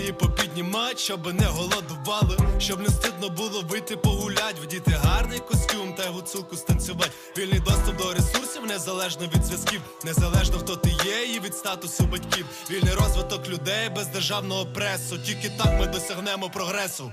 Пенсії попіднімать, щоб не голодували, щоб не стидно було вийти погулять, вдіти гарний костюм та гуцулку станцювать. Вільний доступ до ресурсів незалежно від зв'язків, незалежно хто ти є, і від статусу батьків. Вільний розвиток людей без державного пресу. Тільки так ми досягнемо прогресу.